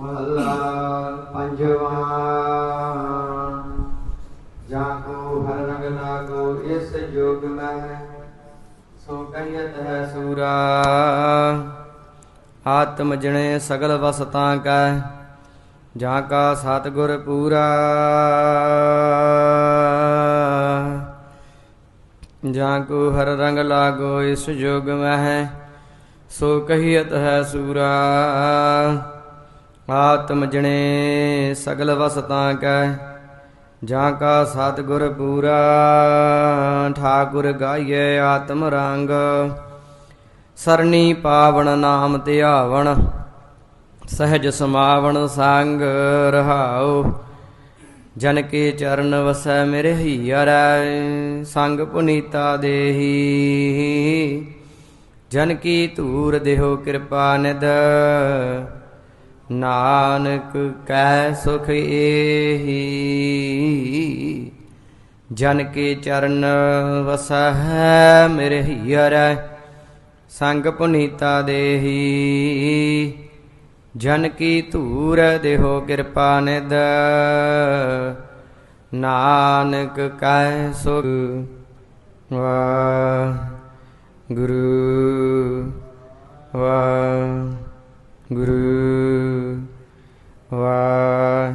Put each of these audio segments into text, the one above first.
ਮਹੱਲਾ ਪੰਜਵਾਂ। ਜਾਂ ਕੋ ਹਰ ਰੰਗ ਲਾਗੋ, ਇਸ ਯੁਗ ਮੈਂ ਸੋ ਕਹੀਤ ਹੈ ਸੂਰਾ। ਆਤਮ ਜਣੇ ਸਗਲ ਵਸਤਾਂ ਕੈ, ਜਾਂ ਕਾ ਸਤਿਗੁਰ ਪੂਰਾ। ਜਾਂ ਕੋ ਹਰ ਰੰਗ ਲਾਗੋ, ਇਸ ਯੁਗ ਮਹਿ ਸੋ ਕਹੀਤ ਹੈ ਸੂਰਾ। ਆਤਮ ਜਣੇ ਸਗਲ ਵਸਤਾਂ ਕੈ ਜਾਂ ਕਾ ਸਤਿਗੁਰ ਪੂਰਾ, ਠਾਕੁਰ ਗਾਈਏ ਆਤਮ ਰੰਗ। ਸਰਣੀ ਪਾਵਣ ਨਾਮ ਧਿਆਵਣ ਸਹਿਜ ਸਮਾਵਣ ਸੰਗ ਰਹਾਉ। ਜਨ ਕੇ ਚਰਨ ਵਸੈ ਮੇਰੇ ਹੀਰੈ ਸੰਗ ਪੁਨੀਤਾ ਦੇਹੀ। ਜਨ ਕੀ ਧੂਰ ਦੇਹੋ ਕਿਰਪਾ ਨਿਦ ਨਾਨਕ ਕੈ ਸੁਖ ਏਹੀ। ਜਨ ਕੇ ਚਰਨ ਵਸੈ ਮੇਰੇ ਹੀਰੈ ਸੰਗ ਪੁਨੀਤਾ ਦੇਹੀ। ਜਨ ਕੀ ਧੂਰ ਦੇਹੋ ਕਿਰਪਾ ਨਿਦ ਨਾਨਕ ਕੈ ਸੁਖ ਵਾ ਗੁਰੂ ਵਾ ਗੁਰੂ ਵਾ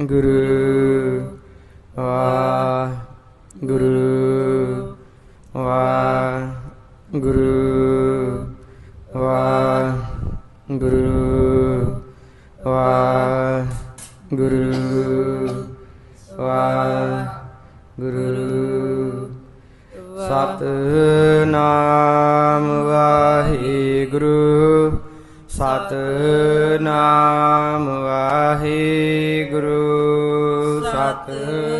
ਗੁਰੂ ਵਾ ਗੁਰੂ ਵਾ ਗੁਰੂ ਵਾ ਗੁਰੂ ਵਾ ਗੁਰੂ ਵਾ ਗੁਰੂ ਸਤ ਨਾਮ ਵਾਹਿਗੁਰੂ ਸਤ ਨਾਮ ਵਾਹਿਗੁਰੂ। 嗯。